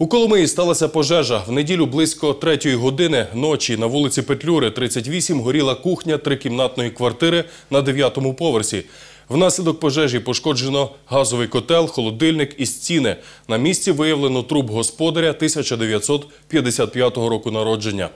У Коломиї сталася пожежа. В неділю близько третьої години ночі на вулиці Петлюри, 38, горіла кухня трикімнатної квартири на дев'ятому поверсі. Внаслідок пожежі пошкоджено газовий котел, холодильник і стіни. На місці виявлено труп господаря 1955 року народження.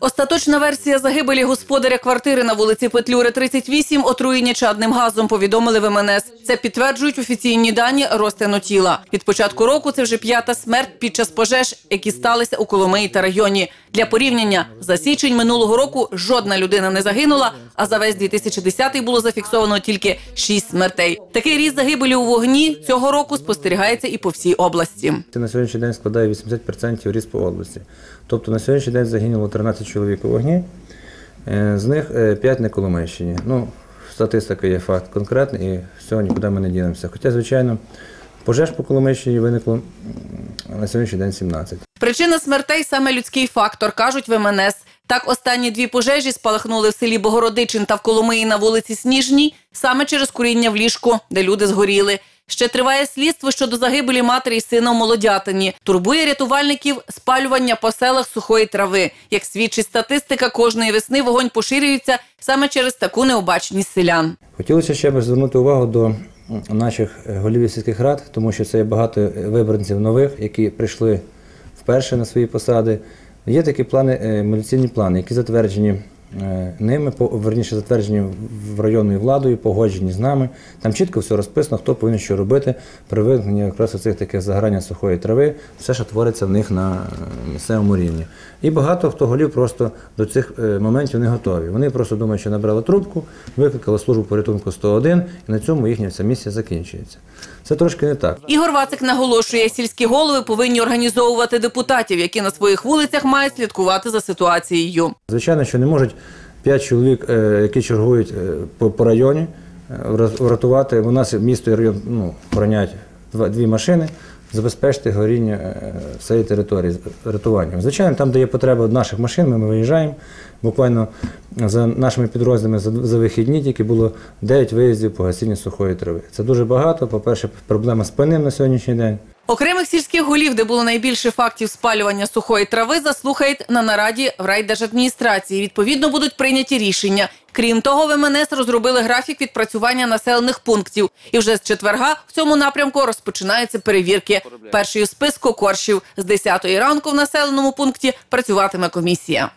Остаточна версія загибелі господаря квартири на вулиці Петлюри 38 отруєння чадним газом, повідомили в МНС. Це підтверджують офіційні дані розтину тіла. Від початку року це вже п'ята смерть під час пожеж, які сталися у Коломиї та районі. Для порівняння за січень минулого року жодна людина не загинула, а за весь 2010 було зафіксовано тільки шість смертей. Такий ріст загибелі у вогні цього року спостерігається і по всій області. На сьогоднішній день складає 80% ріст по області. Тобто на сьогоднішній день загинуло 13 чоловік у вогні, е, з них 5 на Коломийщині. Ну, статистика є факт конкретний і всього нікуди ми не дінемося. Хоча, звичайно, пожеж по Коломийщині виникло на сьогоднішній день 17. Причина смертей саме людський фактор, кажуть в МНС. Так останні дві пожежі спалахнули в селі Богородичин та в Коломиї на вулиці Сніжній, саме через куріння в ліжку, де люди згоріли. Ще триває слідство щодо загибелі матері і сина у Молодятині. Турбує рятувальників спалювання по селах сухої трави. Як свідчить статистика, кожної весни вогонь поширюється саме через таку необачність селян. Хотілося ще б звернути увагу до наших голів сільських рад, тому що це є багато вибранців нових, які прийшли вперше на свої посади. Є такі плани, медицинні плани, які затверджені е, ними, по- верніше затверджені в районною владою, погоджені з нами. Там чітко все розписано, хто повинен що робити при виникненні якраз оцих таких загорання сухої трави, все, що твориться в них на е, місцевому рівні. І багато хто голів просто до цих е, моментів не готові. Вони просто думають, що набрали трубку, викликали службу порятунку 101, і на цьому їхня ця місія закінчується. Це трошки не так. Ігор Вацик наголошує, сільські голови повинні організовувати депутатів, які на своїх вулицях мають слідкувати за ситуацією. Звичайно, що не можуть п'ять чоловік, е, які чергують е, по, районі, е, врятувати. У нас місто і район ну, охороняють дві машини, забезпечити горіння всієї території рятуванням. Звичайно, там, де є потреба наших машин, ми, виїжджаємо. Буквально за нашими підрозділами за, вихідні тільки було 9 виїздів по гасінню сухої трави. Це дуже багато. По-перше, проблема з пальним на сьогоднішній день. Окремих сільських голів, де було найбільше фактів спалювання сухої трави, заслухають на нараді в райдержадміністрації. Відповідно, будуть прийняті рішення. Крім того, в МНС розробили графік відпрацювання населених пунктів. І вже з четверга в цьому напрямку розпочинаються перевірки. Перший у списку коршів з 10 ранку в населеному пункті працюватиме комісія.